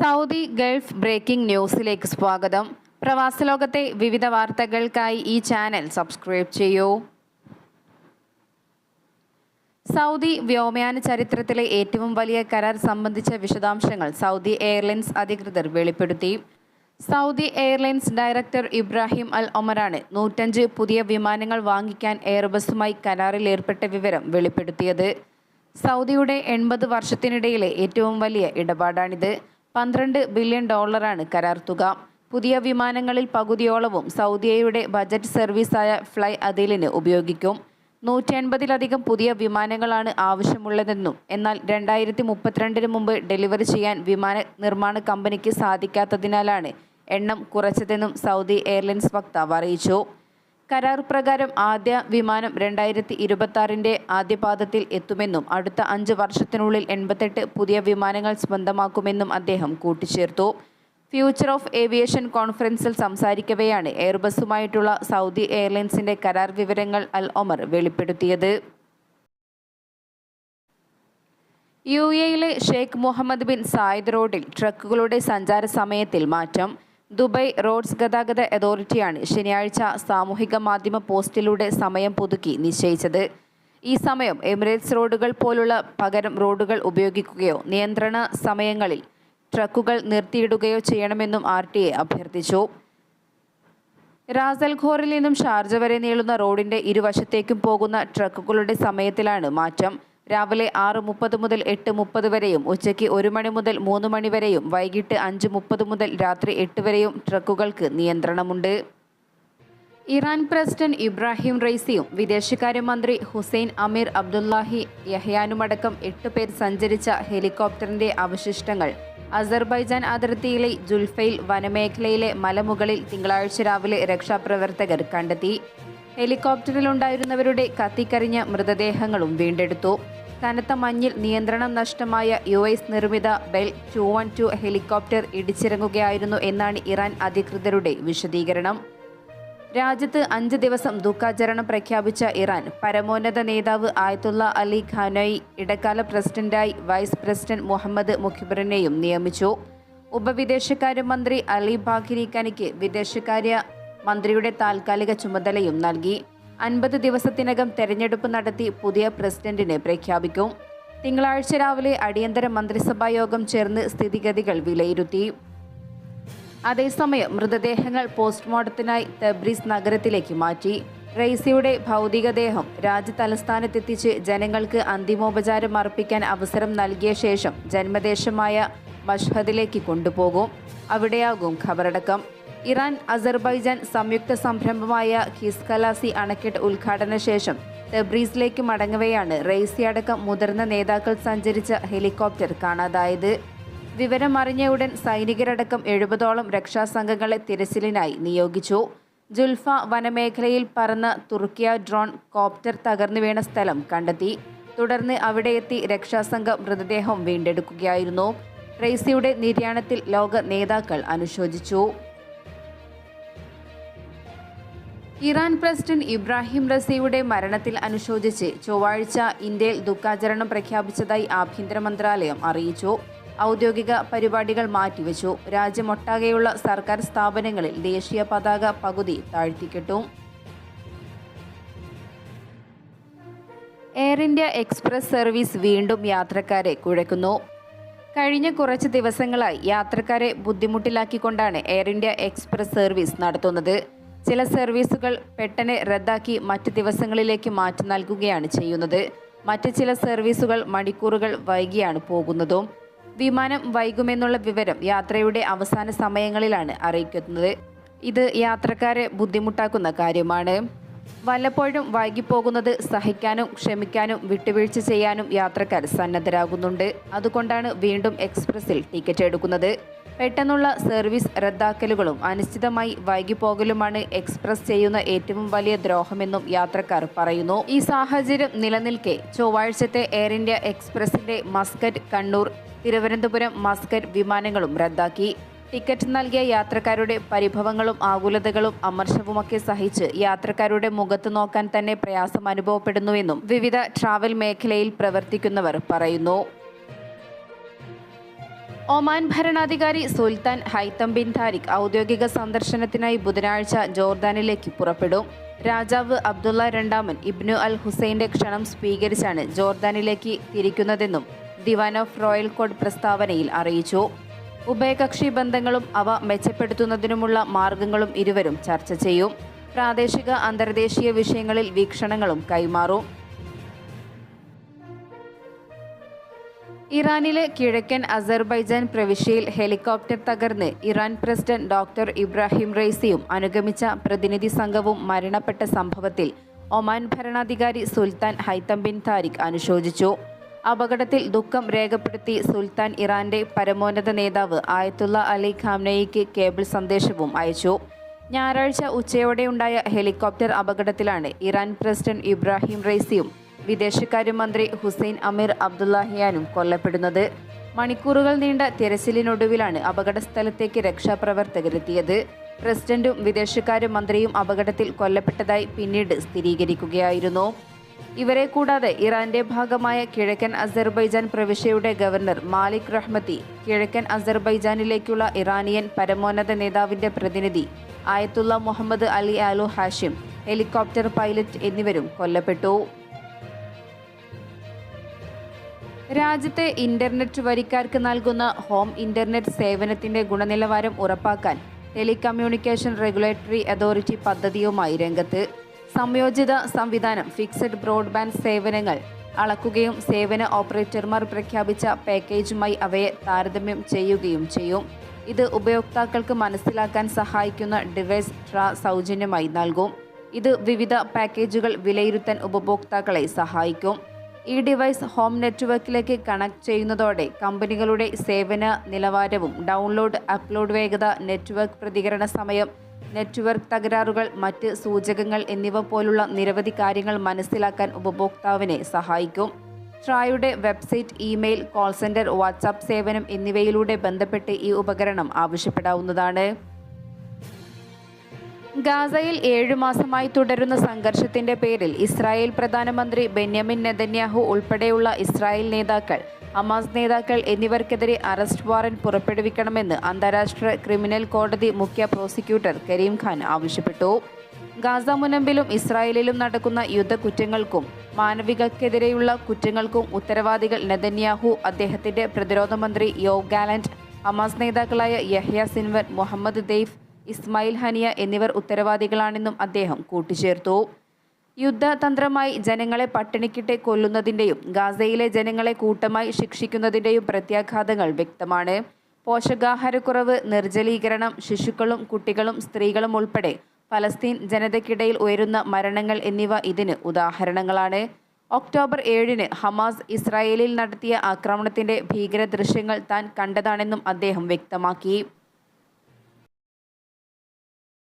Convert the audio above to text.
Saudi Gulf breaking ന്യൂസിലേക്ക് സ്വാഗതം. പ്രവാസലോകത്തെ വിവിധ വാർത്തകൾക്കായി ഈ ചാനൽ സബ്സ്ക്രൈബ് ചെയ്യൂ. സൗദി വ്യോമയാന ചരിത്രത്തിലെ ഏറ്റവും വലിയ കരാർ സംബന്ധിച്ച വിശദാംശങ്ങൾ സൗദി എയർലൈൻസ് അധികൃതർ വെളിപ്പെടുത്തി. Saudi airlines director Ibrahim Al ഒമറാണ് നൂറ്റഞ്ച് പുതിയ വിമാനങ്ങൾ വാങ്ങിക്കാൻ എയർബസുമായി കരാറിൽ ഏർപ്പെട്ട വിവരം വെളിപ്പെടുത്തിയത്. സൗദിയുടെ എൺപത് വർഷത്തിനിടയിലെ ഏറ്റവും വലിയ ഇടപാടാണിത്. പന്ത്രണ്ട് ബില്യൺ ഡോളറാണ് കരാർ തുക. പുതിയ വിമാനങ്ങളിൽ പകുതിയോളവും സൗദിയയുടെ ബജറ്റ് സർവീസായ ഫ്ലൈ അതിലിന് ഉപയോഗിക്കും. നൂറ്റി അൻപതിലധികം പുതിയ വിമാനങ്ങളാണ് ആവശ്യമുള്ളതെന്നും എന്നാൽ രണ്ടായിരത്തി മുപ്പത്തിരണ്ടിന് മുമ്പ് ഡെലിവറി ചെയ്യാൻ വിമാന നിർമ്മാണ കമ്പനിക്ക് സാധിക്കാത്തതിനാലാണ് എണ്ണം കുറച്ചതെന്നും സൗദി എയർലൈൻസ് വക്താവ് അറിയിച്ചു. കരാർ പ്രകാരം ആദ്യ വിമാനം രണ്ടായിരത്തി ഇരുപത്തി ആദ്യപാദത്തിൽ എത്തുമെന്നും അടുത്ത അഞ്ച് വർഷത്തിനുള്ളിൽ എൺപത്തെട്ട് പുതിയ വിമാനങ്ങൾ സ്വന്തമാക്കുമെന്നും അദ്ദേഹം കൂട്ടിച്ചേർത്തു. ഫ്യൂച്ചർ ഓഫ് ഏവിയേഷൻ കോൺഫറൻസിൽ സംസാരിക്കവെയാണ് എയർബസുമായിട്ടുള്ള സൗദി എയർലൈൻസിന്റെ കരാർ വിവരങ്ങൾ അൽ ഒമർ വെളിപ്പെടുത്തിയത്. യു എയിലെ ഷെയ്ഖ് മുഹമ്മദ് ബിൻ സായിദ് റോഡിൽ ട്രക്കുകളുടെ സഞ്ചാര സമയത്തിൽ മാറ്റം. ദുബൈ റോഡ്സ് ഗതാഗത അതോറിറ്റിയാണ് ശനിയാഴ്ച സാമൂഹിക മാധ്യമ പോസ്റ്റിലൂടെ സമയം പുതുക്കി നിശ്ചയിച്ചത്. ഈ സമയം എമിറേറ്റ്സ് റോഡുകൾ പോലുള്ള പകരം റോഡുകൾ ഉപയോഗിക്കുകയോ നിയന്ത്രണ സമയങ്ങളിൽ ട്രക്കുകൾ നിർത്തിയിടുകയോ ചെയ്യണമെന്നും ആർ ടി എ അഭ്യർത്ഥിച്ചു. റാസൽഖോറിൽ നിന്നും ഷാർജ വരെ നീളുന്ന റോഡിന്റെ ഇരുവശത്തേക്കും പോകുന്ന ട്രക്കുകളുടെ സമയത്തിലാണ് മാറ്റം. രാവിലെ ആറ് മുപ്പത് മുതൽ എട്ട് മുപ്പത് വരെയും ഉച്ചയ്ക്ക് ഒരു മണി മുതൽ മൂന്ന് മണി വരെയും വൈകിട്ട് അഞ്ച് മുപ്പത് മുതൽ രാത്രി എട്ട് വരെയും ട്രക്കുകൾക്ക് നിയന്ത്രണമുണ്ട്. ഇറാൻ പ്രസിഡന്റ് ഇബ്രാഹിം റൈസിയും വിദേശകാര്യമന്ത്രി ഹുസൈൻ അമീർ അബ്ദുല്ലാഹി യഹ്യാനുമടക്കം എട്ട് പേർ സഞ്ചരിച്ച ഹെലികോപ്റ്ററിന്റെ അവശിഷ്ടങ്ങൾ. അസർബൈജാൻ അതിർത്തിയിലെ ജുൽഫയിൽ വനമേഖലയിലെ മലമുകളിൽ തിങ്കളാഴ്ച രാവിലെ രക്ഷാപ്രവർത്തകർ കണ്ടെത്തി. ഹെലികോപ്റ്ററിലുണ്ടായിരുന്നവരുടെ കത്തിക്കരിഞ്ഞ മൃതദേഹങ്ങളും വീണ്ടെടുത്തു. കനത്ത മഞ്ഞിൽ നിയന്ത്രണം നഷ്ടമായ യു എസ് നിർമ്മിത Bell two one two helicopter ഇടിച്ചിറങ്ങുകയായിരുന്നു എന്നാണ് ഇറാൻ അധികൃതരുടെ വിശദീകരണം. രാജ്യത്ത് അഞ്ച് ദിവസം ദുഃഖാചരണം പ്രഖ്യാപിച്ച ഇറാൻ പരമോന്നത നേതാവ് ആയത്തുള്ള അലി ഖാനോയി ഇടക്കാല പ്രസിഡന്റായി വൈസ് പ്രസിഡന്റ് മുഹമ്മദ് മുഖിബറിനെയും നിയമിച്ചു. ഉപവിദേശകാര്യമന്ത്രി അലി ബാഖിരി കനിക്ക് വിദേശകാര്യ മന്ത്രിയുടെ താൽക്കാലിക ചുമതലയും നൽകി. അൻപത് ദിവസത്തിനകം തെരഞ്ഞെടുപ്പ് നടത്തി പുതിയ പ്രസിഡന്റിനെ പ്രഖ്യാപിക്കും. തിങ്കളാഴ്ച രാവിലെ അടിയന്തര മന്ത്രിസഭാ യോഗം ചേർന്ന് സ്ഥിതിഗതികൾ വിലയിരുത്തി. അതേസമയം മൃതദേഹങ്ങൾ പോസ്റ്റ്മോർട്ടത്തിനായി തബ്രീസ് നഗരത്തിലേക്ക് മാറ്റി. റെയ്സിയുടെ ഭൗതികദേഹം രാജ്യതലസ്ഥാനത്തെത്തിച്ച് ജനങ്ങൾക്ക് അന്തിമോപചാരം അർപ്പിക്കാൻ അവസരം നൽകിയ ശേഷം ജന്മദേശമായ മഷ്ഹദിലേക്ക് കൊണ്ടുപോകും. അവിടെയാകും ഖബറടക്കം. ഇറാൻ അസർബൈജാൻ സംയുക്ത സംരംഭമായ ഖിസ്കലാസി അണക്കെട്ട് ഉദ്ഘാടന ശേഷം തെബ്രീസിലേക്ക് മടങ്ങവെയാണ് റെയ്സി അടക്കം മുതിർന്ന നേതാക്കൾ സഞ്ചരിച്ച ഹെലികോപ്റ്റർ കാണാതായത്. വിവരം അറിഞ്ഞ ഉടൻ സൈനികരടക്കം എഴുപതോളം രക്ഷാസംഘങ്ങളെ തിരച്ചിലിനായി നിയോഗിച്ചു. ജുൽഫ വനമേഖലയിൽ പറന്ന തുർക്കിയ ഡ്രോൺ കോപ്റ്റർ തകർന്നു വീണ സ്ഥലം കണ്ടെത്തി. തുടർന്ന് അവിടെ എത്തി രക്ഷാസംഘം മൃതദേഹം വീണ്ടെടുക്കുകയായിരുന്നു. റെയ്സിയുടെ നിര്യാണത്തിൽ ലോക നേതാക്കൾ അനുശോചിച്ചു. ഇറാൻ പ്രസിഡന്റ് ഇബ്രാഹിം റസിയുടെ മരണത്തിൽ അനുശോചിച്ച് ചൊവ്വാഴ്ച ഇന്ത്യയിൽ ദുഃഖാചരണം പ്രഖ്യാപിച്ചതായി ആഭ്യന്തര മന്ത്രാലയം അറിയിച്ചു. ഔദ്യോഗിക പരിപാടികൾ മാറ്റിവെച്ചു. രാജ്യമൊട്ടാകെയുള്ള സർക്കാർ സ്ഥാപനങ്ങളിൽ ദേശീയ പതാക പകുതി താഴ്ത്തിക്കെട്ടു. എയർ ഇന്ത്യ എക്സ്പ്രസ് സർവീസ് വീണ്ടും യാത്രക്കാരെ കുഴക്കുന്നു. കഴിഞ്ഞ കുറച്ച് ദിവസങ്ങളായി യാത്രക്കാരെ ബുദ്ധിമുട്ടിലാക്കിക്കൊണ്ടാണ് എയർ ഇന്ത്യ എക്സ്പ്രസ് സർവീസ് നടത്തുന്നത്. ചില സർവീസുകൾ പെട്ടെന്ന് റദ്ദാക്കി മറ്റ് ദിവസങ്ങളിലേക്ക് മാറ്റി നൽകുകയാണ് ചെയ്യുന്നത്. മറ്റ് ചില സർവീസുകൾ മണിക്കൂറുകൾ വൈകിയാണ് പോകുന്നതും. വിമാനം വൈകുമെന്നുള്ള വിവരം യാത്രയുടെ അവസാന സമയങ്ങളിലാണ് അറിയിക്കുന്നത്. ഇത് യാത്രക്കാരെ ബുദ്ധിമുട്ടാക്കുന്ന കാര്യമാണ്. വല്ലപ്പോഴും വൈകിപ്പോകുന്നത് സഹിക്കാനും ക്ഷമിക്കാനും വിട്ടുവീഴ്ച ചെയ്യാനും യാത്രക്കാർ സന്നദ്ധരാകുന്നുണ്ട്. അതുകൊണ്ടാണ് വീണ്ടും എക്സ്പ്രസിൽ ടിക്കറ്റ് എടുക്കുന്നത്. പെട്ടെന്നുള്ള സർവീസ് റദ്ദാക്കലുകളും അനിശ്ചിതമായി വൈകിപ്പോകലുമാണ് എക്സ്പ്രസ് ചെയ്യുന്ന ഏറ്റവും വലിയ ദ്രോഹമെന്നും യാത്രക്കാർ പറയുന്നു. ഈ സാഹചര്യം നിലനിൽക്കെ ചൊവ്വാഴ്ചത്തെ എയർ ഇന്ത്യ എക്സ്പ്രസിന്റെ മസ്കറ്റ് കണ്ണൂർ തിരുവനന്തപുരം മസ്കറ്റ് വിമാനങ്ങളും റദ്ദാക്കി. ടിക്കറ്റ് നൽകിയ യാത്രക്കാരുടെ പരിഭവങ്ങളും ആകുലതകളും അമർഷവുമൊക്കെ സഹിച്ച് യാത്രക്കാരുടെ മുഖത്ത് നോക്കാൻ തന്നെ പ്രയാസം അനുഭവപ്പെടുന്നുവെന്നും വിവിധ ട്രാവൽ മേഖലയിൽ പ്രവർത്തിക്കുന്നവർ പറയുന്നു. ഒമാൻ ഭരണാധികാരി സുൽത്താൻ ഹൈത്തം ബിൻ താരിഖ് ഔദ്യോഗിക സന്ദർശനത്തിനായി ബുധനാഴ്ച ജോർദാനിലേക്ക് പുറപ്പെടും. രാജാവ് അബ്ദുള്ള രണ്ടാമൻ ഇബ്നു അൽ ഹുസൈന്റെ ക്ഷണം സ്വീകരിച്ചാണ് ജോർദാനിലേക്ക് തിരിക്കുന്നതെന്നും ദിവാൻ ഓഫ് റോയൽ കോഡ് പ്രസ്താവനയിൽ അറിയിച്ചു. ഉഭയകക്ഷി ബന്ധങ്ങളും അവ മെച്ചപ്പെടുത്തുന്നതിനുമുള്ള മാർഗങ്ങളും ഇരുവരും ചർച്ച ചെയ്യും. പ്രാദേശിക അന്തർദേശീയ വിഷയങ്ങളിൽ വീക്ഷണങ്ങളും കൈമാറും. ഇറാനിലെ കിഴക്കൻ അസർബൈജാൻ പ്രവിശ്യയിൽ ഹെലികോപ്റ്റർ തകർന്ന് ഇറാൻ പ്രസിഡന്റ് ഡോക്ടർ ഇബ്രാഹിം റൈസിയും അനുഗമിച്ച പ്രതിനിധി സംഘവും മരണപ്പെട്ട സംഭവത്തിൽ ഒമാൻ ഭരണാധികാരി സുൽത്താൻ ഹൈത്തം ബിൻ താരിഖ് അനുശോചിച്ചു. അപകടത്തിൽ ദുഃഖം രേഖപ്പെടുത്തി സുൽത്താൻ ഇറാന്റെ പരമോന്നത നേതാവ് ആയത്തുള്ള അലി ഖാംനയിക്ക് കേബിൾ സന്ദേശവും അയച്ചു. ഞായറാഴ്ച ഉച്ചയോടെയുണ്ടായ ഹെലികോപ്റ്റർ അപകടത്തിലാണ് ഇറാൻ പ്രസിഡന്റ് ഇബ്രാഹിം റൈസിയും വിദേശകാര്യമന്ത്രി ഹുസൈൻ അമീർ അബ്ദുല്ലാഹിയാനും കൊല്ലപ്പെടുന്നത്. മണിക്കൂറുകൾ നീണ്ട തിരച്ചിലിനൊടുവിലാണ് അപകടസ്ഥലത്തേക്ക് രക്ഷാപ്രവർത്തകരെത്തിയത്. പ്രസിഡന്റും വിദേശകാര്യമന്ത്രിയും അപകടത്തിൽ കൊല്ലപ്പെട്ടതായി പിന്നീട് സ്ഥിരീകരിക്കുകയായിരുന്നു. ഇവരെ കൂടാതെ ഇറാന്റെ ഭാഗമായ കിഴക്കൻ അസർബൈജാൻ പ്രവിശ്യയുടെ ഗവർണർ മാലിക് റഹ്മത്തി കിഴക്കൻ അസർബൈജാനിലേക്കുള്ള ഇറാനിയൻ പരമോന്നത നേതാവിന്റെ പ്രതിനിധി Ayatollah Muhammad Ali Ale Hashim helicopter pilot എന്നിവരും കൊല്ലപ്പെട്ടു. രാജ്യത്തെ ഇന്റർനെറ്റ് വരിക്കാർക്ക് നൽകുന്ന ഹോം ഇന്റർനെറ്റ് സേവനത്തിന്റെ ഗുണനിലവാരം ഉറപ്പാക്കാൻ ടെലികമ്മ്യൂണിക്കേഷൻ റെഗുലേറ്ററി അതോറിറ്റി പദ്ധതിയുമായി രംഗത്ത് സംയോജിത സംവിധാനം ഫിക്സഡ് ബ്രോഡ്ബാൻഡ് സേവനങ്ങൾ അളക്കുകയും സേവന ഓപ്പറേറ്റർമാർ പ്രഖ്യാപിച്ച പാക്കേജുമായി അവയെ താരതമ്യം ചെയ്യുകയും ചെയ്യും. ഇത് ഉപയോക്താക്കൾക്ക് മനസ്സിലാക്കാൻ സഹായിക്കുന്ന ഡിവൈസ് ട്രാ സൗജന്യമായി നൽകും. ഇത് വിവിധ പാക്കേജുകൾ വിലയിരുത്താൻ ഉപഭോക്താക്കളെ സഹായിക്കും. ഈ ഡിവൈസ് ഹോം നെറ്റ്വർക്കിലേക്ക് കണക്ട് ചെയ്യുന്നതോടെ കമ്പനികളുടെ സേവന നിലവാരവും ഡൗൺലോഡ് അപ്ലോഡ് വേഗത നെറ്റ്വർക്ക് പ്രതികരണ സമയം നെറ്റ്വർക്ക് തകരാറുകൾ മറ്റ് സൂചകങ്ങൾ എന്നിവ പോലുള്ള നിരവധി കാര്യങ്ങൾ മനസ്സിലാക്കാൻ ഉപഭോക്താവിനെ സഹായിക്കും. ട്രായുടെ website email call centre WhatsApp സേവനം എന്നിവയിലൂടെ ബന്ധപ്പെട്ട് ഈ ഉപകരണം ആവശ്യപ്പെടാവുന്നതാണ്. ഗാസയിൽ ഏഴു മാസമായി തുടരുന്ന സംഘർഷത്തിന്റെ പേരിൽ ഇസ്രായേൽ പ്രധാനമന്ത്രി ബെന്യാമിൻ നെതന്യാഹു ഉൾപ്പെടെയുള്ള ഇസ്രായേൽ നേതാക്കൾ അമാസ് നേതാക്കൾ എന്നിവർക്കെതിരെ അറസ്റ്റ് വാറന്റ് പുറപ്പെടുവിക്കണമെന്ന് അന്താരാഷ്ട്ര ക്രിമിനൽ കോടതി മുഖ്യ പ്രോസിക്യൂട്ടർ കരീം ഖാൻ ആവശ്യപ്പെട്ടു. ഗാസ മുനമ്പിലും ഇസ്രായേലിലും നടക്കുന്ന യുദ്ധക്കുറ്റങ്ങൾക്കും മാനവികക്കെതിരെയുള്ള കുറ്റങ്ങൾക്കും ഉത്തരവാദികൾ നെതന്യാഹു അദ്ദേഹത്തിന്റെ പ്രതിരോധ മന്ത്രി യോ ഗാലന്റ് അമാസ് നേതാക്കളായ Yahya Sinwar Muhammad Deif Ismail Haniyeh എന്നിവർ ഉത്തരവാദികളാണെന്നും അദ്ദേഹം കൂട്ടിച്ചേർത്തു. യുദ്ധതന്ത്രമായി ജനങ്ങളെ പട്ടിണിക്കിട്ട് കൊല്ലുന്നതിന്റെയും ഗാസയിലെ ജനങ്ങളെ കൂട്ടമായി ശിക്ഷിക്കുന്നതിന്റെയും പ്രത്യാഘാതങ്ങൾ വ്യക്തമാണ്. പോഷകാഹാരക്കുറവ് നിർജലീകരണം ശിശുക്കളും കുട്ടികളും സ്ത്രീകളും ഉൾപ്പെടെ ഫലസ്തീൻ ജനതയ്ക്കിടയിൽ ഉയരുന്ന മരണങ്ങൾ എന്നിവ ഇതിന് ഉദാഹരണങ്ങളാണ്. ഒക്ടോബർ ഏഴിന് ഹമാസ് ഇസ്രായേലിൽ നടത്തിയ ആക്രമണത്തിന്റെ ഭീകര ദൃശ്യങ്ങൾ താൻ കണ്ടതാണെന്നും അദ്ദേഹം വ്യക്തമാക്കി.